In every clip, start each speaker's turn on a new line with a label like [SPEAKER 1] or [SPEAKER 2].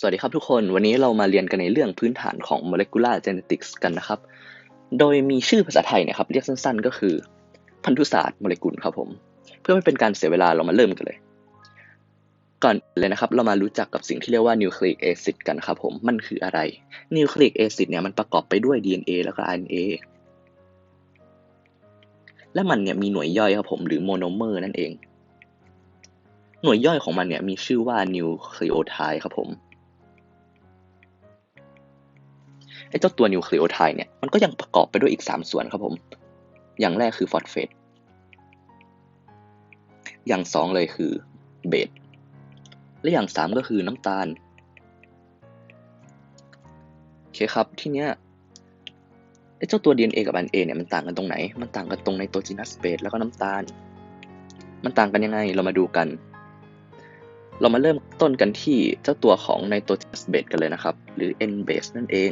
[SPEAKER 1] สวัสดีครับทุกคน วันนี้เรามาเรียนกันในเรื่องพื้นฐานของ molecular genetics กันนะครับ โดยมีชื่อภาษาไทยเนี่ยครับ เรียกสั้นๆ ก็คือ พันธุศาสตร์โมเลกุลครับผม เพื่อไม่เป็นการเสียเวลาเรามาเริ่มกันเลย ก่อนเลยนะครับ เรามารู้จักกับสิ่งที่เรียกว่า nucleic acid กันครับผม มันคืออะไร nucleic acid เนี่ยมันประกอบไปด้วย DNA แล้วก็ RNA และมันเนี่ยมีหน่วยย่อยครับผม หรือโมโนเมอร์นั่นเอง หน่วยย่อยของมันเนี่ยมีชื่อว่านิวคลีโอไทด์ครับผม ไอ้เจ้าตัวนิวคลีโอไทด์เนี่ยมันก็ยังประกอบไปด้วยอีก 3 ส่วนครับผม อย่างแรกคือฟอสเฟต อย่าง 2 เลยคือเบส และอย่าง 3 ก็คือน้ำตาล โอเคครับ ทีเนี้ยไอ้เจ้าตัว DNA กับ RNA เนี่ยมันต่างกันตรงไหน มันต่างกันตรงในตัวจีนัสเบสแล้วก็น้ำตาล มันต่างกันยังไง เรามาดูกัน เรามาเริ่มต้นกันที่เจ้าตัวของในตัวจีนัสเบสกันเลยนะครับ หรือ N base นั่นเอง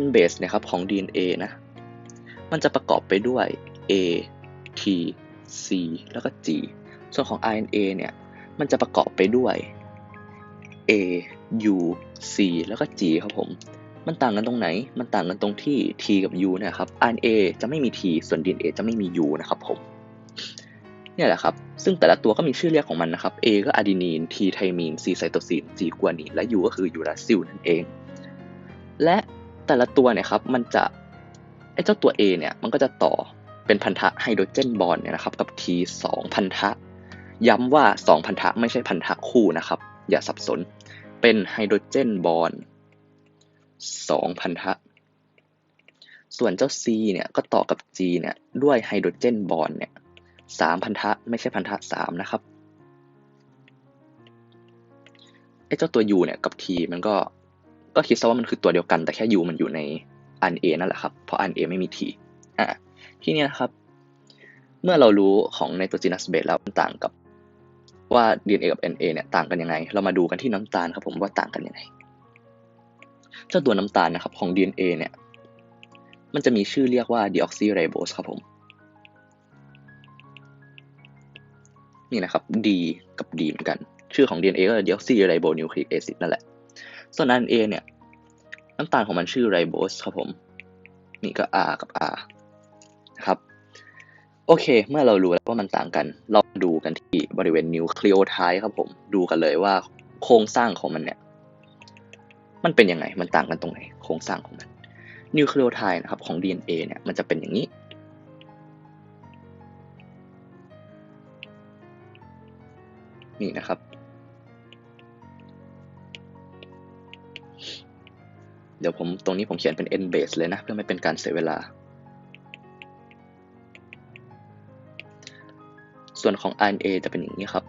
[SPEAKER 1] N base เนี่ยครับของ DNA นะ มันจะประกอบไปด้วย A T C แล้วก็ G ส่วนของ RNA เนี่ย มันจะประกอบไปด้วย A U C แล้วก็ G ครับผม มันต่างกันตรงไหน มันต่างกันตรงที่ T กับ U เนี่ยครับ RNA จะไม่มี T ส่วน DNA จะไม่มี U นะครับผม เนี่ยแหละครับ ซึ่งแต่ละตัวก็มีชื่อเรียกของมันนะครับ A ก็อะดีนีน T ไทมีน C ไซโตซิน G กัวนีน และ U ก็คือยูราซิลนั่นเอง และ แต่ละตัวเนี่ยครับมันจะไอ้เจ้าตัว A เนี่ยมันก็จะต่อเป็นพันธะไฮโดรเจนบอนด์เนี่ยนะครับกับ T 2พันธะ ย้ำว่า 2 พันธะไม่ใช่พันธะคู่นะครับ อย่าสับสนเป็นไฮโดรเจนบอนด์2พันธะ ส่วนเจ้า C เนี่ยก็ต่อกับ G เนี่ยด้วยไฮโดรเจนบอนด์เนี่ยสามพันธะไม่ใช่พันธะสามนะครับไอ้เจ้าตัว U เนี่ยกับ T มันก็ ก็คิดซะว่ามันคือตัวเดียวกันแต่แค่ U มันอยู่ใน RNA นั่นแหละครับ เพราะ RNA ไม่มี T อะที่นี้นะครับ เมื่อเรารู้ของในตัวจีนัสเบสแล้วต่างกับว่า DNA กับ NA เนี่ยต่างกันยังไง เรามาดูกันที่น้ำตาลครับผมว่าต่างกันยังไง เจ้าตัวน้ำตาลนะครับของ DNA เนี่ย มันจะมีชื่อเรียกว่า deoxyribose ครับผม นี่นะครับ D กับ D เหมือนกัน ชื่อของ DNA ก็ deoxyribonucleic acid นั่นแหละ ส่วน RNA เนี่ย น้ำตาลของมันชื่อ ribose ครับผม นี่ก็ R กับ R นะครับโอเค เมื่อเรารู้แล้วว่ามันต่างกัน เราดูกันที่บริเวณนิวคลีโอไทด์ครับผม ดูกันเลยว่าโครงสร้างของมันเนี่ย มันเป็นยังไง มันต่างกันตรงไหน โครงสร้างของมัน นิวคลีโอไทด์นะครับของ DNA เนี่ยมันจะเป็นอย่างนี้ นี่นะครับ เดี๋ยวผมตรงนี้ผมเขียนเป็น n base เลยนะ เพื่อไม่เป็นการเสียเวลา ส่วนของ RNA จะเป็นอย่างนี้ครับ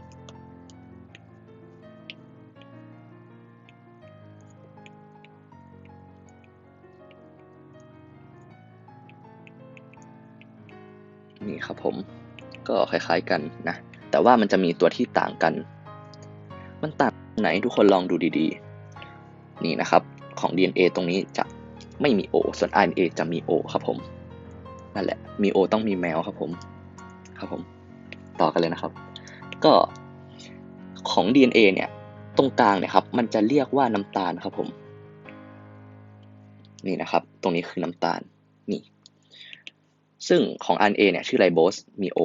[SPEAKER 1] นี่ครับผม ก็คล้ายๆกันนะ แต่ว่ามันจะมีตัวที่ต่างกัน มันต่างไหนทุกคนลองดูดีๆ นี่นะครับ ของ DNA ตรงนี้จะไม่มี O ส่วน RNA จะมี O ครับผม นั่นแหละ มี O ต้องมีแมวครับผม ครับผม ต่อกันเลยนะครับ ก็ของ DNA เนี่ย ตรงกลางเนี่ยครับ มันจะเรียกว่าน้ำตาลครับผม นี่นะครับ ตรงนี้คือน้ำตาล นี่ ซึ่งของ RNA เนี่ย ชื่อไ i โบส มี O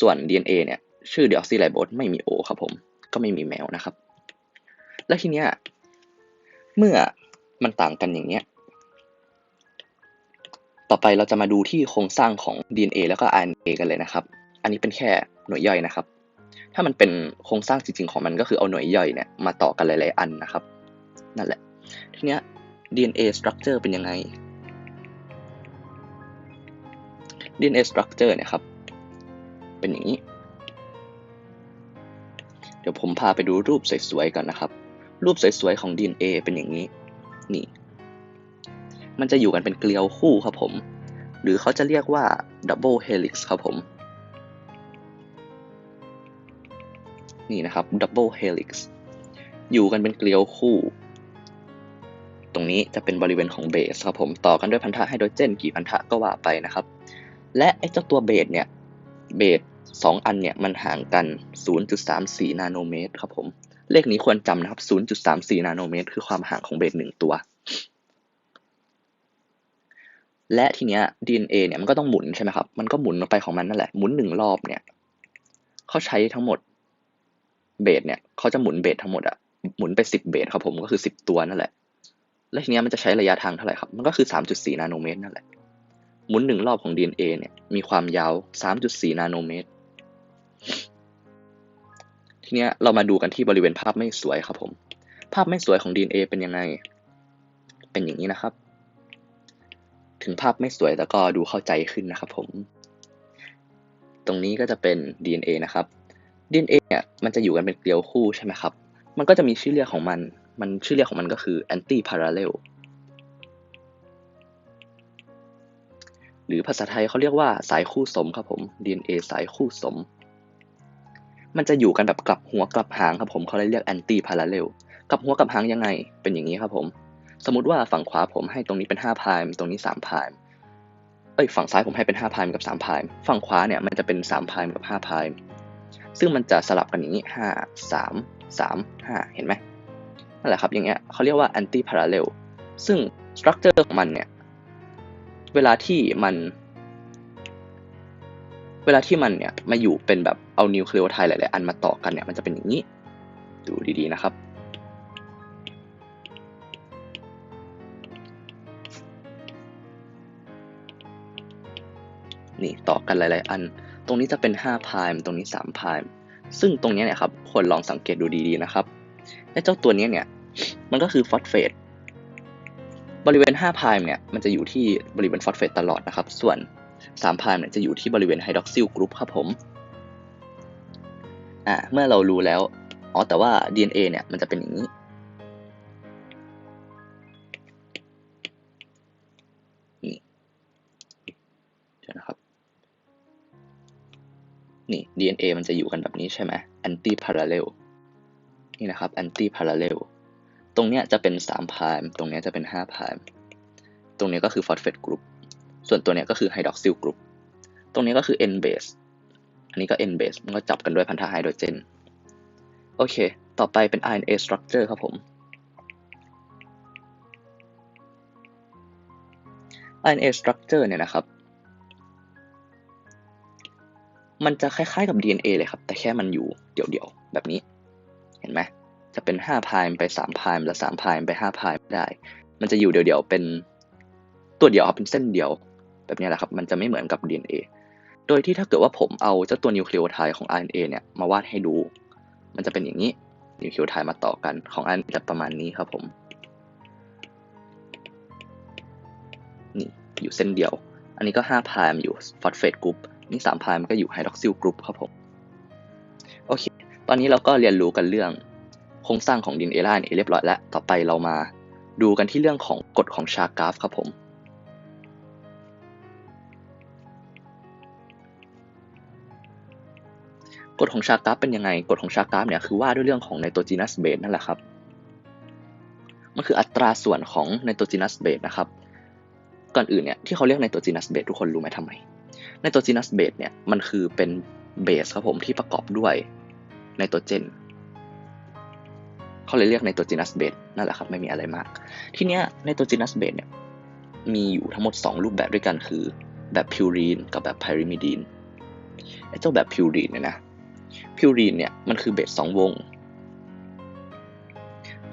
[SPEAKER 1] ส่วน DNA เนี่ย ชื่อ deoxyribose ไม่มี O ครับผม ก็ไม่มีแมวนะครับ และทีเนี้ย เมื่อ มันต่างกันอย่างเนี้ย ต่อไปเราจะมาดูที่โครงสร้างของ DNA แล้วก็ RNA กันเลยนะครับ อันนี้เป็นแค่หน่วยย่อยนะครับ ถ้ามันเป็นโครงสร้างจริงๆของมันก็คือเอาหน่วยย่อยเนี่ยมาต่อกันหลายๆอันนะครับ นั่นแหละ ทีเนี้ย DNA structure เป็นยังไง DNA structure เนี่ยครับ เป็นอย่างนี้ เดี๋ยวผมพาไปดูรูปสวยๆกันนะครับ รูปสวยๆของ DNA เป็นอย่างนี้ นี่ มันจะอยู่กันเป็นเกลียวคู่ครับผม หรือเขาจะเรียกว่า double helix ครับผม นี่นะครับ double helix อยู่กันเป็นเกลียวคู่ ตรงนี้จะเป็นบริเวณของเบสครับผมต่อกันด้วยพันธะไฮโดรเจนกี่พันธะก็ว่าไปนะครับ และไอ้เจ้าตัวเบสเนี่ยเบส2อันเนี่ยมันห่างกัน 0.34 นาโนเมตรครับผม เลขนี้ควรจำนะครับ 0.34 นาโนเมตร คือความห่างของเบสหนึ่งตัว และทีเนี้ย DNA เนี่ยมันก็ต้องหมุนใช่ไหมครับ มันก็หมุนไปของมันนั่นแหละ หมุนหนึ่งรอบเนี่ย เขาใช้ทั้งหมดเบสเนี่ย เขาจะหมุนเบสทั้งหมดอะหมุนไป 10 เบสครับผม ก็คือ 10 ตัวนั่นแหละ และทีเนี้ยมันจะใช้ระยะทางเท่าไหร่ครับ มันก็คือ 3.4 นาโนเมตรนั่นแหละ หมุนหนึ่งรอบของ DNA เนี่ย มีความยาว 3.4 นาโนเมตร ทีเนี้ยเรามาดูกันที่บริเวณภาพไม่สวยครับผม ภาพไม่สวยของ DNA เป็นยังไง เป็นอย่างนี้นะครับ ถึงภาพไม่สวยแต่ก็ดูเข้าใจขึ้นนะครับผม ตรงนี้ก็จะเป็น DNA นะครับ DNA เนี่ยมันจะอยู่กันเป็นเกลียวคู่ใช่ไหมครับ มันก็จะมีชื่อเรียกของมัน มันชื่อเรียกของมันก็คือ anti parallel หรือภาษาไทยเขาเรียกว่าสายคู่สมครับผม DNA สายคู่สม มันจะอยู่กันแบบกลับหัวกลับหางครับผมเขาเลยเรียก anti parallel กลับหัวกลับหางยังไง เป็นอย่างนี้ครับผม สมมติว่าฝั่งขวาผมให้ตรงนี้เป็น5พายตรงนี้3พายเอ้ยฝั่งซ้ายผมให้เป็น5พายกับ3พายฝั่งขวาเนี่ยมันจะเป็น3พายกับ5พายซึ่งมันจะสลับกันอย่างนี้5 3 3 5 เห็นไหมนั่นแหละครับอย่างเงี้ยเขาเรียกว่า anti parallel ซึ่งสตรัคเจอร์ของมันเนี่ยเวลาที่มัน เวลาที่มันเนี่ยมาอยู่เป็นแบบเอานิวเคลียโทด์หลายๆอันมาต่อกันเนี่ยมันจะเป็นอย่างนี้ ดูดีๆนะครับ นี่ต่อกันหลายๆอัน ตรงนี้จะเป็น5พายตรงนี้3พายซึ่งตรงนี้เนี่ยครับควรลองสังเกตดูดีๆนะครับไอ้เจ้าตัวนี้เนี่ยมันก็คือฟอสเฟตบริเวณ5พายเนี่ยมันจะอยู่ที่บริเวณฟอสเฟตตลอดนะครับ ส่วน 3พายเนี่ยจะอยู่ที่บริเวณไฮดรอกซิลกรุ๊ปครับผมอ่าเมื่อเรารู้แล้ว อ๋อ แต่ว่า DNA เนี่ยมันจะเป็นอย่างนี้ นี่เดี๋ยวนะครับ นี่ DNA มันจะอยู่กันแบบนี้ใช่ไหม anti parallel นี่นะครับ anti parallel ตรงเนี้ยจะเป็น3พายตรงเนี้ยจะเป็น5พายตรงนี้ก็คือ phosphate group ส่วนตัวเนี้ยก็คือ hydroxyl group ตรงนี้ก็คือ N base อันนี้ก็ N base มันก็จับกันด้วยพันธะไฮโดรเจน โอเค ต่อไปเป็น RNA structure ครับผม RNA structure เนี่ยนะครับ มันจะคล้ายๆกับ DNA เลยครับ แต่แค่มันอยู่เดี่ยวๆ แบบนี้ เห็นไหม จะเป็น5พายไป3พายแล้ว3พายไป5พายไม่ได้ มันจะอยู่เดี่ยวๆ เป็นตัวเดียวครับเป็นเส้นเดียว แบบนี้แหละครับ มันจะไม่เหมือนกับ DNA โดยที่ถ้าเกิดว่าผมเอาเจ้าตัวนิวเคลีโอไทด์ของ RNA เนี่ยมาวาดให้ดู มันจะเป็นอย่างนี้นิวเคลีโอไทด์มาต่อกันของ RNA จะประมาณนี้ครับผมนี่อยู่เส้นเดียว อันนี้ก็5พายมอยู่ฟอสเฟตกรุ๊ปนี่3พายมันก็อยู่ไฮดรอกซิลกรุ๊ปครับผมโอเค ตอนนี้เราก็เรียนรู้กันเรื่องโครงสร้างของ DNA และ RNA เรียบร้อยแล้ว ต่อไปเรามาดูกันที่เรื่องของกฎของชากราฟครับผม กฎของชากราฟเป็นยังไง กฎของชากราฟเนี่ยคือว่าด้วยเรื่องของไนโตรจีนัสเบสนั่นแหละครับ มันคืออัตราส่วนของไนโตรจีนัสเบสนะครับ ก่อนอื่นเนี่ยที่เขาเรียกไนโตรจีนัสเบสทุกคนรู้ไหมทำไม ไนโตรจีนัสเบสเนี่ยมันคือเป็นเบสครับผมที่ประกอบด้วยไนโตรเจนเขาเลยเรียกไนโตรจีนัสเบสนั่นแหละครับไม่มีอะไรมาก ทีเนี้ยไนโตรจีนัสเบสเนี่ยมีอยู่ทั้งหมด 2 รูปแบบด้วยกันคือแบบพิวรีนกับแบบไพริมิดีนไอ้เจ้าแบบพิวรีนเนี่ยนะ พิวรีนเนี่ยมันคือเบส2วง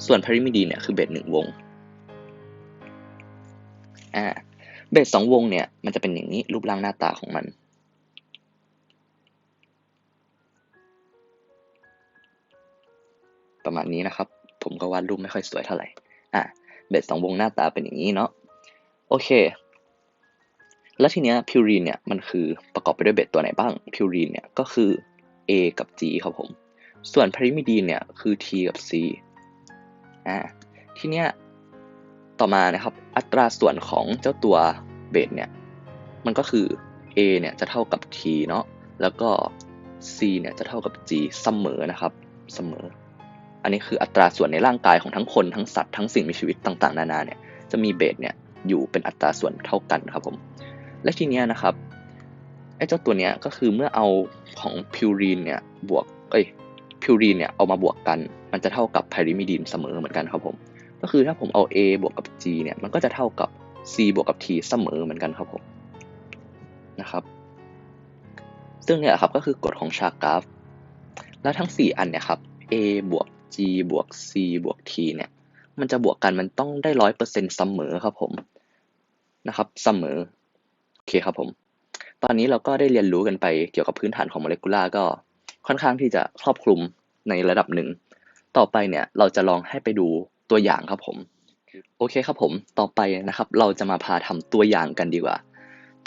[SPEAKER 1] ส่วนไพริมิดีนเนี่ยคือเบส1วงอ่าเบส2วงเนี่ยมันจะเป็นอย่างนี้รูปร่างหน้าตาของมันประมาณนี้นะครับ ผมก็วาดรูปไม่ค่อยสวยเท่าไหร่ อะ เบสสองวงหน้าตาเป็นอย่างนี้เนาะ โอเค แล้วทีเนี้ยพิวรีนเนี่ยมันคือประกอบไปด้วยเบสตัวไหนบ้าง พิวรีนเนี่ยก็คือ A กับ G ครับผม ส่วนพาริมิดีนเนี่ยคือ T กับ C อ่าทีเนี้ยต่อมานะครับ อัตราส่วนของเจ้าตัวเบสเนี่ย มันก็คือ A เนี่ยจะเท่ากับ T เนาะแล้วก็ C เนี่ยจะเท่ากับ G เสมอนะครับเสมอ อันนี้คืออัตราส่วนในร่างกายของทั้งคนทั้งสัตว์ทั้งสิ่งมีชีวิตต่างๆ นานาเนี่ยจะมีเบสเนี่ยอยู่เป็นอัตราส่วนเท่ากันครับผม และทีเนี้ยนะครับ ไอ้เจ้าตัวเนี้ยก็คือเมื่อเอาของพิวรีนเนี่ยบวกเอ้ยพิวรีนเนี่ยเอามาบวกกัน มันจะเท่ากับไพริมิดีนเสมอเหมือนกันครับผม ก็คือถ้าผมเอา A บวกกับ G เนี่ยมันก็จะเท่ากับ C บวกกับ T เสมอเหมือนกันครับผมนะครับ ซึ่งเนี่ยครับก็คือกฎของชาร์กราฟ แล้วทั้ง 4 อันเนี่ยครับ A บวก G บวก C บวก T เนี่ยมันจะบวกกันมันต้องได้ร้อยเปอร์เซ็นต์เสมอครับผมนะครับเสมอโอเคครับผม ตอนนี้เราก็ได้เรียนรู้กันไปเกี่ยวกับพื้นฐานของโมเลกุลาก็ค่อนข้างที่จะครอบคลุมในระดับหนึ่ง ต่อไปเนี่ยเราจะลองให้ไปดูตัวอย่างครับผม โอเคครับผม ต่อไปนะครับ เราจะมาพาทำตัวอย่างกันดีกว่า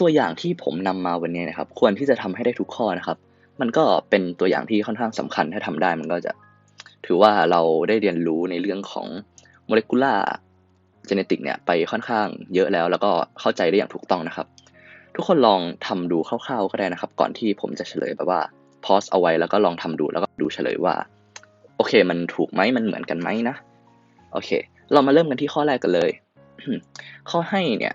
[SPEAKER 1] ตัวอย่างที่ผมนำมาวันนี้นะครับ ควรที่จะทำให้ได้ทุกข้อนะครับ มันก็เป็นตัวอย่างที่ค่อนข้างสำคัญถ้าทำได้มันก็จะ ถือว่าเราได้เรียนรู้ในเรื่องของโมเลกุลาร์เจเนติกเนี่ยไปค่อนข้างเยอะแล้ว แล้วก็เข้าใจได้อย่างถูกต้องนะครับ ทุกคนลองทำดูคร่าวๆก็ได้นะครับ ก่อนที่ผมจะเฉลยแบบว่าพอสเอาไว้แล้วก็ลองทำดูแล้วก็ดูเฉลยว่า โอเค มันถูกไหมมันเหมือนกันไหมนะ โอเค เรามาเริ่มกันที่ข้อแรกกันเลย ข้อให้เนี่ย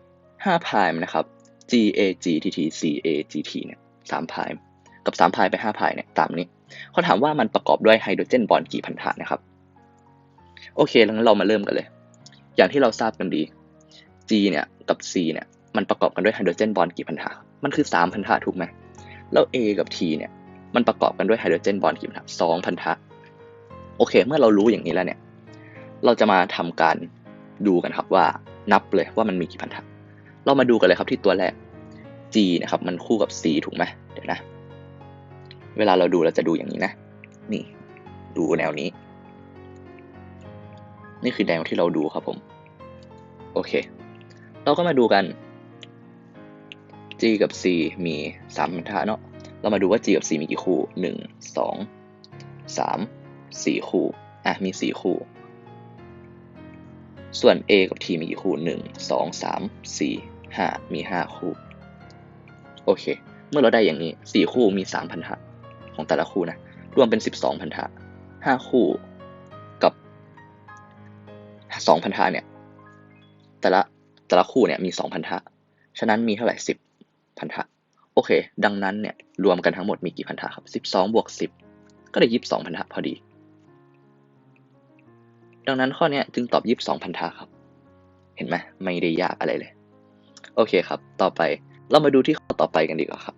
[SPEAKER 1] 5พายนะครับ G A G T T C A G T เนี่ย3พายกับ3พายไป5พายเนี่ยตามนี้เขาถามว่ามันประกอบด้วยไฮโดรเจนบอนด์กี่พันธะนะครับ โอเคงั้นเรามาเริ่มกันเลย อย่างที่เราทราบกันดี G เนี่ยกับ C เนี่ย มันประกอบกันด้วยไฮโดรเจนบอนกี่พันธะมันคือ 3 พันธะถูกไหมแล้ว A กับ T เนี่ยมันประกอบกันด้วยไฮโดรเจนบอนกี่พันธะ2พันธะโอเค เมื่อเรารู้อย่างนี้แล้วเนี่ย เราจะมาทำการดูกันครับว่านับเลยว่ามันมีกี่พันธะเรามาดูกันเลยครับที่ตัวแรก G นะครับมันคู่กับ C ถูกไหมเดี๋ยวนะ เวลาเราดูเราจะดูอย่างนี้นะ นี่ ดูแนวนี้ นี่คือแนวที่เราดูครับผม โอเค เราก็มาดูกัน G กับ C มีสามพันธะเนาะ เรามาดูว่า G กับ C มีกี่คู่หนึ่งสองสามสี่คู่ อะ มีสี่คู่ ส่วน A กับ T มีกี่คู่หนึ่งสองสามสี่ห้ามีห้าคู่ โอเค เมื่อเราได้อย่างนี้สี่คู่มีสามพันธะของแต่ละคู่นะ รวมเป็นสิบสองพันธะห้าคู่กับสองพันธะเนี่ย แต่ละแต่ละคู่เนี่ยมีสองพันธะ ฉะนั้นมีเท่าไหร่สิบ พันธะ โอเค ดังนั้นเนี่ยรวมกันทั้งหมดมีกี่พันธะครับสิบวกสิบก็ได้ยี่สิบสองพันธะพอดี ดังนั้นข้อนี้จึงตอบยี่สิบสองพันธะครับ เห็นไหมไม่ได้ยากอะไรเลย โอเคครับ ต่อไปเรามาดูที่ข้อต่อไปกันดีกว่าครับ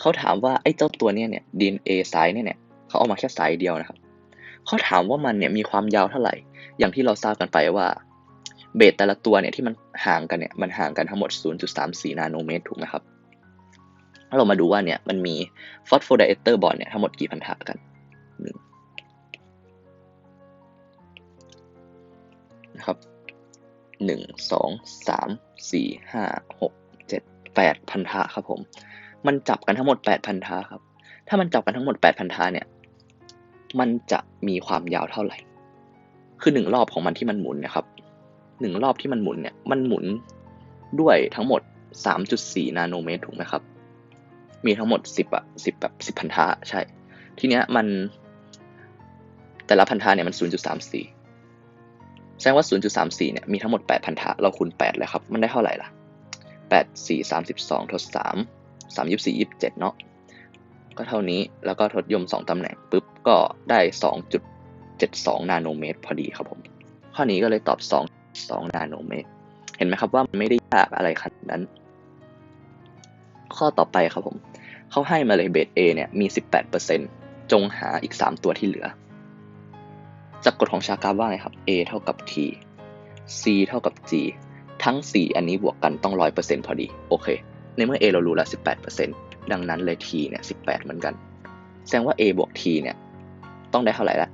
[SPEAKER 1] เขาถามว่าไอ้เจ้าตัวเนี้ยเนี่ย DNA ไซส์เนี่ยเนี่ยเขาเอามาแค่ไซส์เดียวนะครับ เขาถามว่ามันเนี่ยมีความยาวเท่าไหร่ อย่างที่เราทราบกันไปว่าเบสแต่ละตัวเนี่ยที่มันห่างกันเนี่ยมันห่างกันทั้งหมด 0.34 นาโนเมตรถูกไหมครับ ถ้าเรามาดูว่าเนี่ยมันมีฟอสโฟไดเอสเตอร์บอนเนี่ยทั้งหมดกี่พันธะกันหนึ่งนะครับหนึ่งสองสามสี่ห้าหกเจ็ดแปดพันธะครับผม มันจับกันทั้งหมดแปดพันธะครับ ถ้ามันจับกันทั้งหมดแปดพันธะเนี่ย มันจะมีความยาวเท่าไหร่ คือหนึ่งรอบของมันที่มันหมุนนะครับหนึ่งรอบที่มันหมุนเนี่ย มันหมุนด้วยทั้งหมดสามจุดสี่นาโนเมตรถูกไหมครับ มีทั้งหมดสิบอะสิบแบบสิบพันธะใช่ ทีเนี้ยมันแต่ละพันธะเนี่ยมันศูนย์จุดสามสี่แสดงว่า 0.34 เนี่ยมีทั้งหมด 8 พันธะ เราคูณ 8 เลยครับ มันได้เท่าไหร่ล่ะ 8 4 32 ทด 3 3 24 27 เนาะ ก็เท่านี้ แล้วก็ทดยม 2 ตำแหน่งปุ๊บ ก็ได้ 2.72 นาโนเมตรพอดีครับผม ข้อนี้ก็เลยตอบ 2 2 นาโนเมตร เห็นไหมครับว่ามันไม่ได้ยากอะไรขนาดนั้น ข้อต่อไปครับผม เขาให้มาเลยเบส A เนี่ยมี 18%จงหาอีก 3 ตัวที่เหลือ จากกฎของชากาว่าไงครับ A เท่ากับ T C เท่ากับ G ทั้ง 4 อันนี้บวกกันต้อง 100%พอดี โอเค ในเมื่อ A เรารู้แล้ว 18%ดังนั้นเลย T เนี่ย 18 เหมือนกัน แสดงว่า A บวก T เนี่ย ต้องได้เท่าไหร่ละ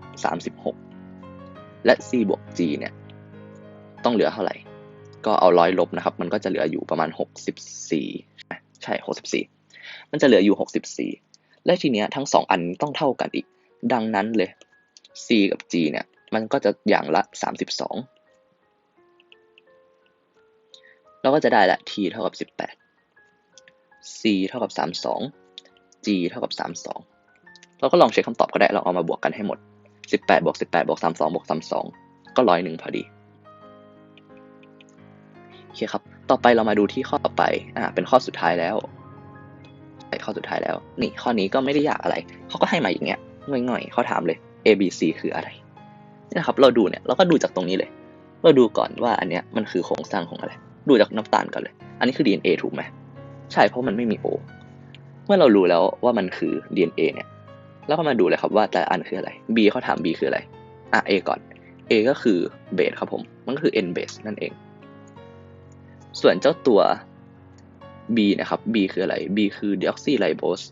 [SPEAKER 1] 36 และ C บวก G เนี่ย ต้องเหลือเท่าไหร่ ก็เอาร้อยลบนะครับ มันก็จะเหลืออยู่ประมาณ 64 ใช่ 64 มันจะเหลืออยู่ 64 และทีเนี้ยทั้ง 2 อันต้องเท่ากันอีก ดังนั้นเลย C กับ G เนี่ยมันก็จะอย่างละ 32 เราก็จะได้ละ T เท่ากับ 18 C เท่ากับ 32 G เท่ากับ 32 เราก็ลองเช็คคำตอบก็ได้ เราเอามาบวกกันให้หมด 18บวก18บวก32บวก32 ก็ร้อยหนึ่งพอดีโอเคครับ ต่อไปเรามาดูที่ข้อต่อไป อ่า เป็นข้อสุดท้ายแล้ว ข้อสุดท้ายแล้ว นี่ข้อนี้ก็ไม่ได้ยากอะไร เขาก็ให้มาอย่างเงี้ยง่อยๆเขาถามเลย A B C คืออะไรนี่นะครับ เราดูเนี่ยเราก็ดูจากตรงนี้เลย เราดูก่อนว่าอันเนี้ยมันคือโครงสร้างของอะไร ดูจากน้ำตาลก่อนเลย อันนี้คือ DNA ถูกไหมใช่เพราะมันไม่มี O เมื่อเรารู้แล้วว่ามันคือ DNA เนี่ยแล้วก็มาดูเลยครับว่าแต่อันคืออะไร B เขาถาม B คืออะไรอะ A ก่อน A ก็คือเบสครับผม มันก็คือ N base นั่นเอง ส่วนเจ้าตัว B นะครับ B คืออะไร B คือ deoxyribose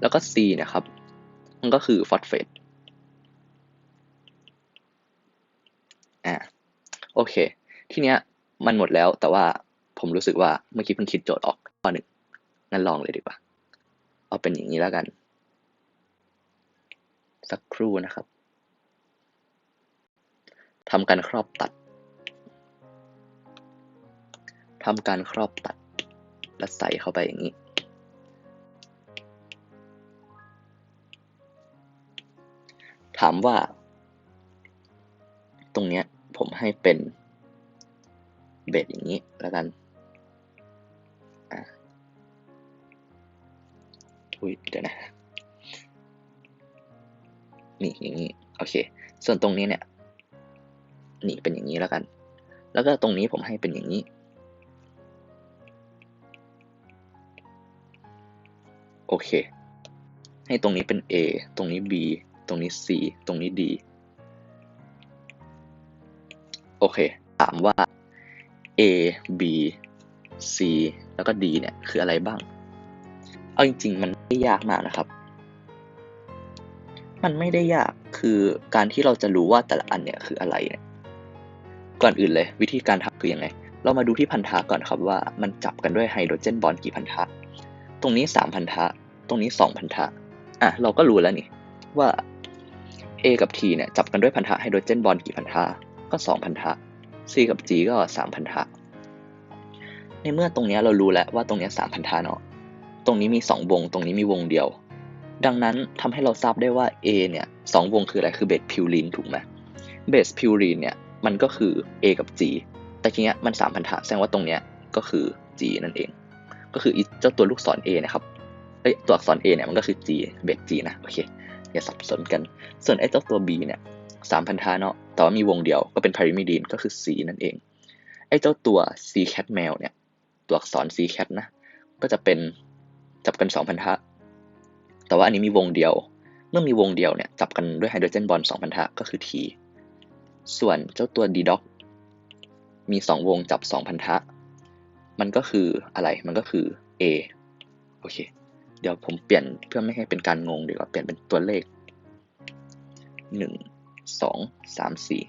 [SPEAKER 1] แล้วก็ C นะครับ มันก็คือ phosphate อ่าโอเค ทีเนี้ยมันหมดแล้วแต่ว่าผมรู้สึกว่าเมื่อกี้เพิ่งคิดโจทย์ออกข้อหนึ่งงั้นลองเลยดีกว่า เอาเป็นอย่างนี้แล้วกัน สักครู่นะครับทำการครอบตัด ทำการครอบตัดและใส่เข้าไปอย่างนี้ ถามว่า ตรงเนี้ยผมให้เป็นเบสอย่างนี้แล้วกันอุ้ยเดี๋ยวนะ นี่อย่างนี้ โอเค ส่วนตรงนี้เนี่ย นี่เป็นอย่างนี้แล้วกัน แล้วก็ตรงนี้ผมให้เป็นอย่างนี้ อเค ให้ตรงนี้เป็น A ตรงนี้ B ตรงนี้ C ตรงนี้ D โอเค ถามว่า A B C แล้วก็ D เนี่ยคืออะไรบ้าง เอาจริงๆ มันไม่ยากมากนะครับ มันไม่ได้ยาก คือการที่เราจะรู้ว่าแต่ละอันเนี่ยคืออะไรเนี่ย ก่อนอื่นเลย วิธีการทำคือยังไง เรามาดูที่พันธะก่อนครับว่ามันจับกันด้วยไฮโดรเจนบอนด์กี่พันธะ ตรงนี้สามพันธะ ตรงนี้สองพันธะ อะ เราก็รู้แล้วนี่ว่า A กับ T เนี่ยจับกันด้วยพันธะไฮโดรเจนบอนด์กี่พันธะ ก็สองพันธะ C กับ G ก็สามพันธะ ในเมื่อตรงนี้เรารู้แล้วว่าตรงนี้สามพันธะเนาะ ตรงนี้มีสองวง ตรงนี้มีวงเดียว ดังนั้นทำให้เราทราบได้ว่า A เนี่ยสองวงคืออะไร คือเบสพิวรีนถูกไหมเบสพิวรีนเนี่ยมันก็คือ A กับ G แต่ทีเนี้ยมันสามพันธะแสดงว่าตรงเนี้ยก็คือ G นั่นเอง ก็คือเจ้าตัวลูกศร A นะครับ เอ้ยตัวอักษร A เนี่ยมันก็คือ G เบส G นะโอเคอย่าสับสนกัน ส่วนไอ้เจ้าตัว B เนี่ยสามพันธะเนาะแต่ว่ามีวงเดียวก็เป็นพาริมิดีนก็คือ C นั่นเอง ไอ้เจ้าตัว C cat male เนี่ยตัวอักษร C cat นะก็จะเป็นจับกันสองพันธะแต่ว่าอันนี้มีวงเดียว เมื่อมีวงเดียวเนี่ยจับกันด้วยไฮโดรเจนบอนด์สองพันธะก็คือ T ส่วนเจ้าตัว D dog มีสองวงจับสองพันธะมันก็คืออะไรมันก็คือ A โอเค เดี๋ยวผมเปลี่ยนเพื่อไม่ให้เป็นการงงดีกว่าเปลี่ยนเป็นตัวเลขหนึ่งสองสามสี่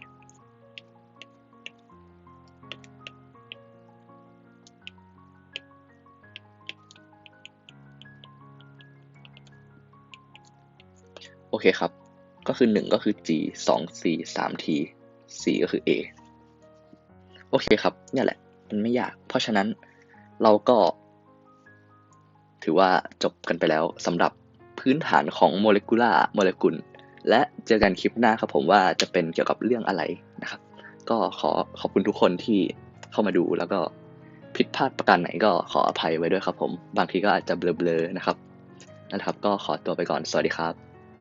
[SPEAKER 1] โอเคครับ ก็คือหนึ่งก็คือ G สอง C สาม T สี่ก็คือ A โอเคครับ เนี่ยแหละ มันไม่ยาก เพราะฉะนั้นเราก็ ถือว่าจบกันไปแล้วสำหรับพื้นฐานของโมเลกุลาโมเลกุล และเจอกันคลิปหน้าครับผมว่าจะเป็นเกี่ยวกับเรื่องอะไรนะครับ ก็ขอขอบคุณทุกคนที่เข้ามาดูแล้วก็ผิดพลาดประการไหนก็ขออภัยไว้ด้วยครับผม บางทีก็อาจจะเบลอๆนะครับ นะครับ ก็ขอตัวไปก่อน สวัสดีครับ